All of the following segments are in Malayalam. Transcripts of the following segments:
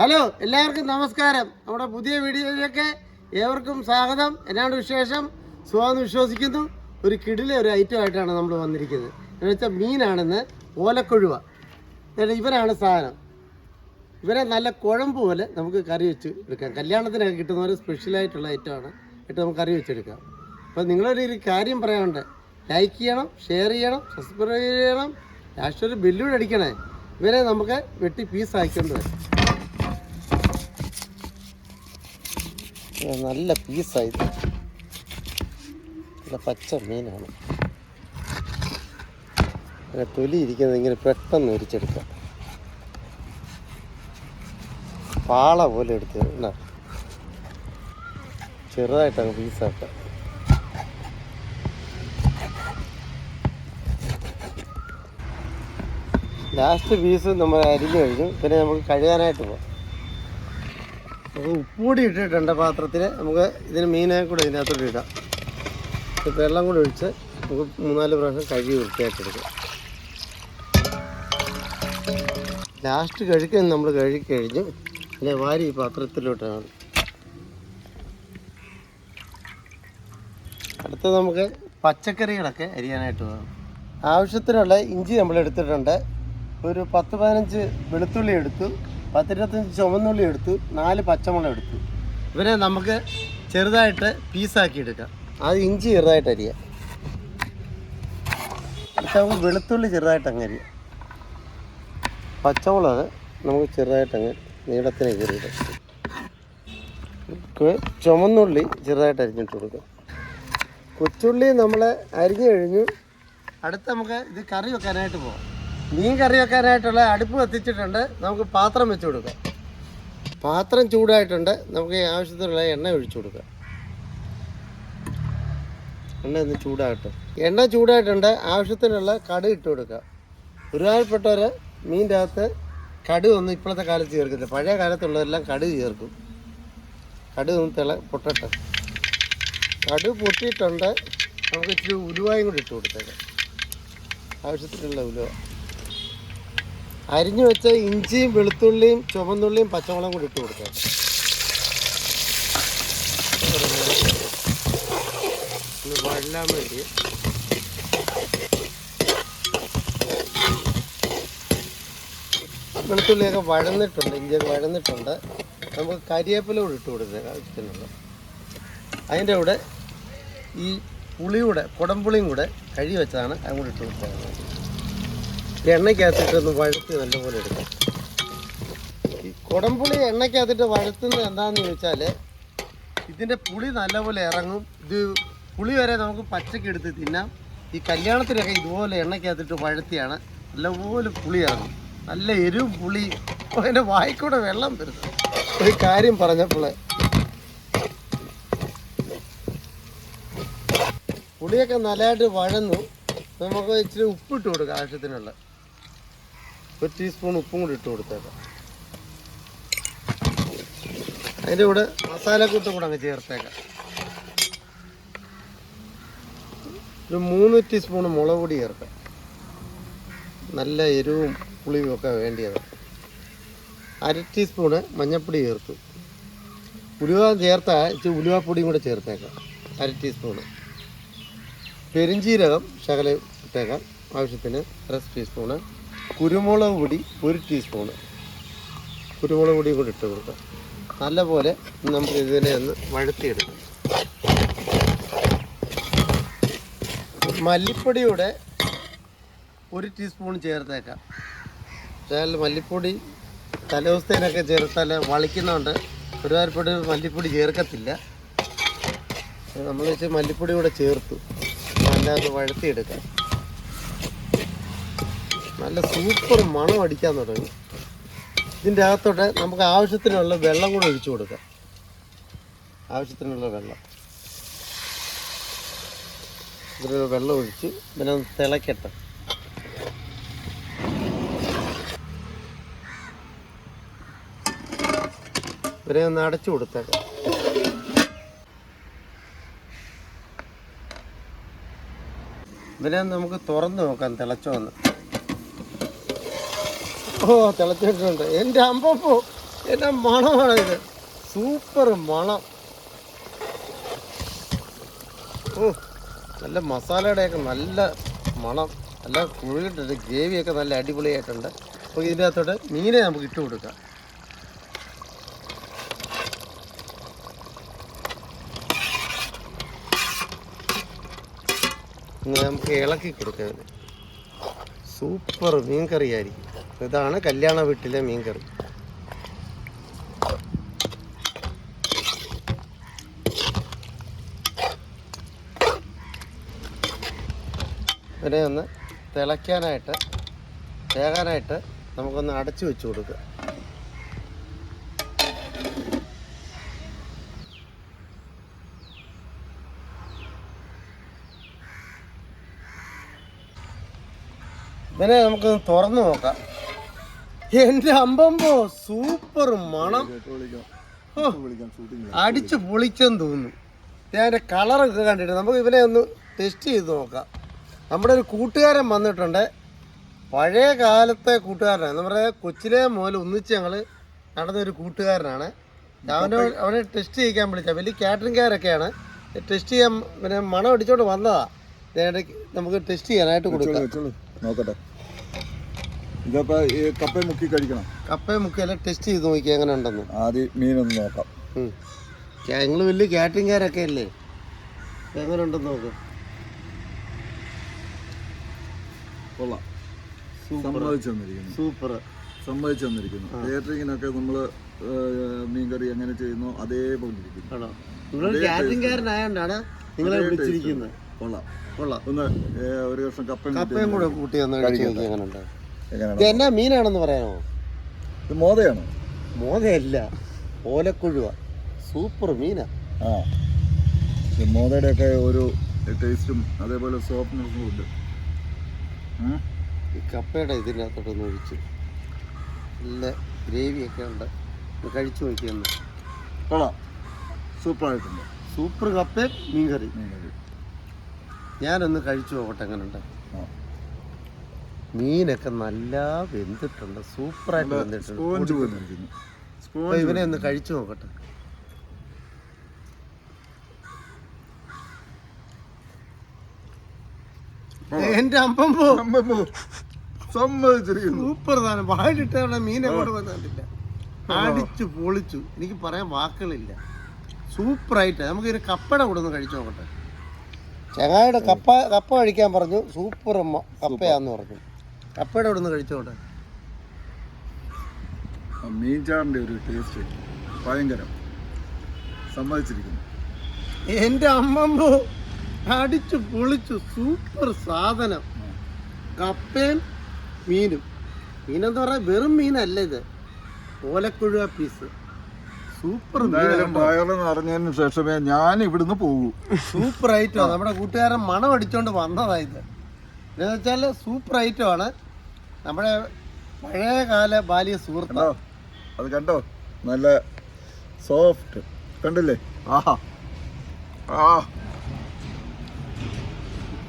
ഹലോ എല്ലാവർക്കും നമസ്കാരം. നമ്മുടെ പുതിയ വീഡിയോയിലേക്ക് ഏവർക്കും സ്വാഗതം. എന്നാണ് വിശേഷം? സുഖമെന്ന് വിശ്വസിക്കുന്നു. ഒരു കിടിലെ ഒരു ഐറ്റം ആയിട്ടാണ് നമ്മൾ വന്നിരിക്കുന്നത്. എന്ന് വെച്ചാൽ മീനാണെന്ന് ഓലക്കൊഴുവ. ഇവനാണ് സാധനം. ഇവരെ നല്ല കുഴമ്പ് പോലെ നമുക്ക് കറി വെച്ച് എടുക്കാം. കല്യാണത്തിനൊക്കെ കിട്ടുന്ന ഒരു സ്പെഷ്യലായിട്ടുള്ള ഐറ്റമാണ് ഇട്ട് നമുക്ക് കറി വെച്ചെടുക്കാം അപ്പോൾ നിങ്ങളൊരു കാര്യം പറയാനുണ്ട്. ലൈക്ക് ചെയ്യണം ഷെയർ ചെയ്യണം സബ്സ്ക്രൈബ് ചെയ്യണം. ലാസ്റ്റ് ഒരു ബില്ലൂടെ അടിക്കണേ. ഇവരെ നമുക്ക് വെട്ടി പീസ് ആക്കിക്കൊണ്ട് വരാം. നല്ല പീസായി. നല്ല പച്ച മീനാണ്. അങ്ങനെ തൊലി ഇരിക്കുന്നത് ഇങ്ങനെ പെട്ടെന്ന് ഒരിച്ചെടുക്കാം പാള പോലെ എടുത്ത് എന്നാ ചെറുതായിട്ടങ്ങ് പീസാക്കാം ലാസ്റ്റ് പീസ് നമ്മൾ അരിഞ്ഞു കഴിഞ്ഞു. പിന്നെ നമുക്ക് കഴുകാനായിട്ട് പോകാം നമുക്ക് ഉപ്പുകൂടി ഇട്ടിട്ടുണ്ട് പാത്രത്തിൽ നമുക്ക് ഇതിന് മീനെ കൂടെ ഇതിനകത്തോട്ട് ഇടാം. വെള്ളം കൂടെ ഒഴിച്ച് നമുക്ക് മൂന്നാൽ പ്രാവശ്യം കഴുകി വൃത്തിയാക്കിയെടുക്കാം ലാസ്റ്റ് കഴുക്കാൻ നമ്മൾ കഴുകിക്കഴിഞ്ഞ് കഴിഞ്ഞു പിന്നെ വാരി ഈ പാത്രത്തിലോട്ടാണ്. അടുത്ത നമുക്ക് പച്ചക്കറികളൊക്കെ അരിയാനായിട്ട് വേണം. ആവശ്യത്തിനുള്ള ഇഞ്ചി നമ്മൾ എടുത്തിട്ടുണ്ട്. ഒരു പത്ത് പതിനഞ്ച് വെളുത്തുള്ളി എടുത്തു. പത്തിരുപത്തഞ്ച് ചുവന്നുള്ളി എടുത്തു നാല് പച്ചമുളക് എടുത്തു. ഇവരെ നമുക്ക് ചെറുതായിട്ട് പീസാക്കി എടുക്കാം. അത് ഇഞ്ചി ചെറുതായിട്ട് അരിയാം. എന്നിട്ട് നമുക്ക് വെളുത്തുള്ളി ചെറുതായിട്ട് അങ്ങ് അരിയാം. പച്ചമുളക് നമുക്ക് ചെറുതായിട്ട് അങ്ങ് നീളത്തിന് കീറിയിടാം നമുക്ക് ചുമന്നുള്ളി ചെറുതായിട്ട് അരിഞ്ഞിട്ട് കൊടുക്കാം. കൊച്ചുള്ളി നമ്മൾ അരിഞ്ഞു കഴിഞ്ഞു. അടുത്ത് നമുക്ക് ഇത് കറി വെക്കാനായിട്ട് പോകാം മീൻ കറി വെക്കാനായിട്ടുള്ള അടുപ്പ് കത്തിച്ചിട്ടുണ്ട്. നമുക്ക് പാത്രം വെച്ച് കൊടുക്കാം. പാത്രം ചൂടായിട്ടുണ്ട്. നമുക്ക് ആവശ്യത്തിനുള്ള എണ്ണ ഒഴിച്ചു കൊടുക്കാം. എണ്ണ ഒന്ന് ചൂടാകട്ടെ. എണ്ണ ചൂടായിട്ടുണ്ട്. ആവശ്യത്തിനുള്ള കടുക് ഇട്ട് കൊടുക്കുക ഒരുപാടുപ്പെട്ടവർ മീന്റെ അകത്ത് കടുക് ഒന്നും ഇപ്പോഴത്തെ കാലത്ത് ചേർക്കില്ല പഴയ കാലത്തുള്ളതെല്ലാം കടുക് ചേർക്കും. കടുക് ഒന്ന് തിള പൊട്ടട്ടെ. കടുക് പൊട്ടിയിട്ടുണ്ട്. നമുക്ക് ഇച്ചിരി ഉലുവായും കൂടി ഇട്ട് കൊടുത്തേക്കാം. ആവശ്യത്തിനുള്ള ഉലുവ. അരിഞ്ഞു വെച്ച ഇഞ്ചിയും വെളുത്തുള്ളിയും ചുവന്നുള്ളിയും പച്ചമുളകും കൂടി ഇട്ട് കൊടുക്കാം. വഴലാൻ വേണ്ടി. വെളുത്തുള്ളിയൊക്കെ വഴന്നിട്ടുണ്ട് ഇഞ്ചിയൊക്കെ വഴന്നിട്ടുണ്ട്. നമുക്ക് കരിയേപ്പില കൂടി ഇട്ട് കൊടുക്കാം ആവശ്യത്തിനുള്ള. അതിന്റെ കൂടെ ഈ പുളിയുടെ കുടംപുളിയും കൂടെ കഴുകി വെച്ചതാണ് അതും കൂടി ഇട്ട് കൊടുത്തേക്കുന്നത് ഈ എണ്ണയ്ക്കകത്തിട്ടൊന്ന് വഴുത്ത് നല്ലപോലെ എടുക്കാം. ഈ കുടംപുളി എണ്ണയ്ക്കകത്തിട്ട് വഴുത്തുന്നത് എന്താണെന്ന് ചോദിച്ചാൽ ഇതിന്റെ പുളി നല്ലപോലെ ഇറങ്ങും. ഇത് പുളി വരെ നമുക്ക് പച്ചക്ക് എടുത്ത് തിന്നാം. ഈ കല്യാണത്തിനൊക്കെ ഇതുപോലെ എണ്ണയ്ക്കകത്തിട്ട് വഴുത്തിയാണ് നല്ലപോലെ പുളി ഇറങ്ങും. നല്ല എരിവും പുളി. അതിന്റെ വായിക്കൂടെ വെള്ളം വരുന്നു. ഒരു കാര്യം പറഞ്ഞപ്പോൾ പുളിയൊക്കെ നല്ലതായിട്ട് വഴന്നു. നമുക്ക് ഇച്ചിരി ഉപ്പിട്ട് കൊടുക്കാം ആവശ്യത്തിനുള്ള. ഒരു ടീസ്പൂൺ ഉപ്പും കൂടി ഇട്ട് കൊടുത്തേക്കാം. അതിന്റെ കൂടെ മസാലക്കൂട്ടും കൂടെ അങ്ങ് ചേർത്തേക്കാം. ഒരു മൂന്ന് ടീസ്പൂൺ മുളക് പൊടി ചേർക്കാം. നല്ല എരിവും പുളിയും ഒക്കെ വേണ്ടിയത്. അര ടീസ്പൂണ് മഞ്ഞൾപ്പൊടി ചേർത്തു. ഉലുവ ചേർത്ത ഇച്ചിരി ഉലുവപ്പൊടിയും കൂടെ ചേർത്തേക്കാം. അര ടീസ്പൂണ് പെരിഞ്ചീരകം ശകലം ഇട്ടേക്കാം. ആവശ്യത്തിന് അര ടീസ്പൂണ് കുരുമുളക് പൊടി ഒരു ടീസ്പൂണ് കുരുമുളക് പൊടി കൂടി ഇട്ട് കൊടുക്കാം. നല്ലപോലെ നമുക്ക് ഇതിനെ ഒന്ന് വഴുത്തിയെടുക്കാം മല്ലിപ്പൊടിയുടെ ഒരു ടീസ്പൂൺ ചേർത്തേക്കാം. എന്നാൽ മല്ലിപ്പൊടി തലേദിവസത്തേനൊക്കെ ചേർത്താൽ വളിക്കുന്നതുകൊണ്ട് ഒരുപാട് മല്ലിപ്പൊടി ചേർക്കത്തില്ല. നമ്മൾ വെച്ച് മല്ലിപ്പൊടി കൂടെ ചേർത്തു. നല്ലത് വഴത്തിയെടുക്കാം നല്ല സൂപ്പർ മണം അടിക്കാൻ തുടങ്ങി. ഇതിന്റെ അകത്തോട്ട് നമുക്ക് ആവശ്യത്തിനുള്ള വെള്ളം കൂടെ ഒഴിച്ചു കൊടുക്കാം. ആവശ്യത്തിനുള്ള വെള്ളം. ഇതിലൊരു വെള്ളം ഒഴിച്ച് പിന്നെ ഒന്ന് തിളക്കട്ടെ. ഇവരെ ഒന്ന് അടച്ചു കൊടുത്തേക്കാം. ഇവരെ നമുക്ക് തുറന്നു നോക്കാം തിളച്ചോന്ന്. ഓ തിളച്ചിട്ടുണ്ട്. എന്റെ അമ്പപ്പോ എന്റെ മണമാണ് ഇത്. സൂപ്പർ മണം. ഓ നല്ല മസാലയുടെയൊക്കെ നല്ല മണം. നല്ല കുഴിയിട്ടുണ്ട് ഗ്രേവിയൊക്കെ നല്ല അടിപൊളിയായിട്ടുണ്ട്. അപ്പോൾ ഇതിന്റെ അകത്തോട്ട് മീനെ നമുക്ക് ഇട്ട് കൊടുക്കാം. നമുക്ക് ഇളക്കി കൊടുക്കാം സൂപ്പർ മീൻ കറി ആയിരിക്കും ഇതാണ് കല്യാണ വീട്ടിലെ മീൻ കറി. ഇതിനെ ഒന്ന് തിളയ്ക്കാനായിട്ട് വേകാനായിട്ട് നമുക്കൊന്ന് അടച്ചു വെച്ച് കൊടുക്കുക. ഇതിനെ നമുക്കൊന്ന് തുറന്നു നോക്കാം. എന്റെ അമ്പമ്പോ സൂപ്പർ മണം. അടിച്ചു പൊളിച്ചെന്ന് തോന്നുന്നു. ഞാൻ അതിന്റെ കളറൊക്കെ കണ്ടിട്ട് നമുക്ക് ഇവനെ ഒന്ന് ടെസ്റ്റ് ചെയ്ത് നോക്കാം. നമ്മുടെ ഒരു കൂട്ടുകാരൻ വന്നിട്ടുണ്ട്. പഴയ കാലത്തെ കൂട്ടുകാരനാണ്. നമ്മുടെ കൊച്ചിലെ മുതൽ ഒന്നിച്ച് ഞങ്ങൾ നടന്ന ഒരു കൂട്ടുകാരനാണ്. അവനെ അവനെ ടെസ്റ്റ് ചെയ്യിക്കാൻ വിളിച്ച. വലിയ കാറ്ററിംഗുകാരൊക്കെയാണ് ടെസ്റ്റ് ചെയ്യാൻ പിന്നെ മണം അടിച്ചോണ്ട് വന്നതാ. നമുക്ക് ടെസ്റ്റ് ചെയ്യാനായിട്ട് കൊടുക്കാം. നോക്കട്ടെ. ഇതപ്പോ ഈ കപ്പ മുക്കി കഴിക്കണം. മുക്കിയെല്ലാം ടെസ്റ്റ് ചെയ്ത് നോക്കി എങ്ങനെ ഉണ്ടെന്ന് ആദ്യം മീനൊന്ന് നോക്കാം. ഞങ്ങൾ വലിയ കാറ്ററിംഗുകാരൊക്കെ അല്ലേ? എങ്ങനെ ഉണ്ടെന്ന് നോക്ക്. കൊള്ളാം. സൂപ്പർ. സമ്മതിച്ചു വന്നിരിക്കുന്നു. സൂപ്പർ. സമ്മതിച്ചു തന്നിരിക്കുന്നു കേറ്ററിങ്ങിനൊക്കെ നമ്മൾ മീൻകറി എങ്ങനെ ചെയ്യുന്നു അതേപോലെ ഇരിക്കുന്നു. കാറ്ററിംഗുകാരനായോണ്ടാണ് നിങ്ങളെ വിളിച്ചിരിക്കുന്നത്. കൊള്ളാം. കൊള്ളാം. ഒന്ന് ഒരു കഷ്ണം കപ്പയും കൂടെ കൂട്ടി ഒന്ന് കഴിച്ച് നോക്കി എങ്ങനെ ഉണ്ട് എങ്ങനെയാണ് ഇത് എന്നാ മീനാണെന്ന് പറയാമോ? ഇത് മോതയാണോ? മോതയല്ല ഓലക്കുഴുവ. സൂപ്പർ മീനാ. ആ. മോതയുടെ ഒക്കെ ഒരു ടേസ്റ്റും അതേപോലെ സോഫ്റ്റ്നെസ്സും ഉണ്ട്. ഈ കപ്പയുടെ ഇതിനകത്തോട്ടൊന്ന് ഒഴിച്ച് നല്ല ഗ്രേവിയൊക്കെ ഉണ്ട്. കഴിച്ചു നോക്കിയെന്ന് കൊള്ളാം. സൂപ്പറായിട്ടുണ്ട്. സൂപ്പർ കപ്പയും മീൻകറി. മീൻകറി. ഞാനൊന്ന് കഴിച്ചു നോക്കട്ടെ എങ്ങനെ ഉണ്ട് ആ മീനൊക്കെ നല്ല വെന്തിട്ടുണ്ട്. സൂപ്പറായിട്ട് വെന്തിട്ടുണ്ട്. ഇവനെ ഒന്ന് കഴിച്ചു നോക്കട്ടെ. എന്റെ അമ്പമ്പോ സമ്മതിച്ചിരിക്കുന്നു. സൂപ്പർ താനം വായിലിട്ട മീനെ കൊണ്ട് വന്നിട്ടില്ല അടിച്ചു പൊളിച്ചു. എനിക്ക് പറയാൻ വാക്കുകളില്ല. സൂപ്പറായിട്ട്. നമുക്ക് ഒരു കപ്പയുടെ കൂടെ ഒന്ന് കഴിച്ചു നോക്കട്ടെ. ചങ്ങായുടെ കപ്പ കപ്പ കഴിക്കാൻ പറഞ്ഞു. സൂപ്പർ അമ്മ കപ്പയാന്ന് പറഞ്ഞു. കപ്പയുടെ അവിടെ നിന്ന് കഴിച്ചോട്ടെ മീൻചാറിന്റെ ഒരു ടേസ്റ്റ് ഭയങ്കരം. സമ്മതിച്ചിരിക്കുന്നു. എന്റെ അമ്മമ്മോ അടിച്ചു പൊളിച്ചു സൂപ്പർ സാധനം. കപ്പയും മീനും. മീനെന്ന് പറഞ്ഞാൽ വെറും മീനല്ല ഇത്. ഓലക്കുഴുവ പീസ് സൂപ്പർ മീനാണ് ശേഷമേ ഞാൻ ഇവിടുന്ന് പോകൂ. സൂപ്പർ ഐറ്റം നമ്മുടെ കൂട്ടുകാരൻ മണം അടിച്ചോണ്ട് വന്നതാ ഇത്. എന്ന് വെച്ചാൽ സൂപ്പർ ഐറ്റം ആണ്. നമ്മുടെ പഴയ കാല ബാല്യ സുഹൃത്ത്. അത് കണ്ടോ? നല്ല സോഫ്റ്റ് കണ്ടില്ലേ? ആഹാ. ആ.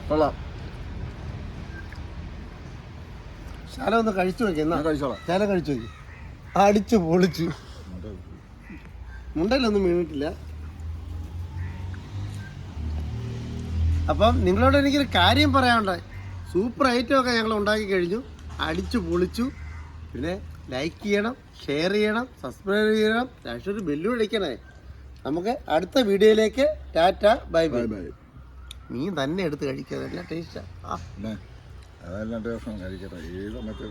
കൊള്ളാം. ശാലം ഒന്ന് കഴിച്ചു നോക്കി എന്നാ. കഴിച്ചോളാം. ശാലം കഴിച്ചു നോക്കി. അടിച്ചു പൊളിച്ചു. മുണ്ടയിലൊന്നും വീണിട്ടില്ല. അപ്പം നിങ്ങളോട് എനിക്കൊരു കാര്യം പറയാനുണ്ടായി സൂപ്പർ ഐറ്റം ഒക്കെ ഞങ്ങൾ ഉണ്ടാക്കി കഴിഞ്ഞു. അടിച്ചു പൊളിച്ചു. പിന്നെ ലൈക്ക് ചെയ്യണം ഷെയർ ചെയ്യണം സബ്സ്ക്രൈബ് ചെയ്യണം. ലാസ്റ്റ് ഒരു ബെല്ലു അടിക്കണേ. നമുക്ക് അടുത്ത വീഡിയോയിലേക്ക് ടാറ്റ ബൈ ബൈ ബൈ നീ തന്നെ എടുത്ത് കഴിക്കുക നല്ല ടേസ്റ്റാ ആ. പിന്നെ അതെല്ലാം കഴിക്കട്ടെ. സമയത്ത്.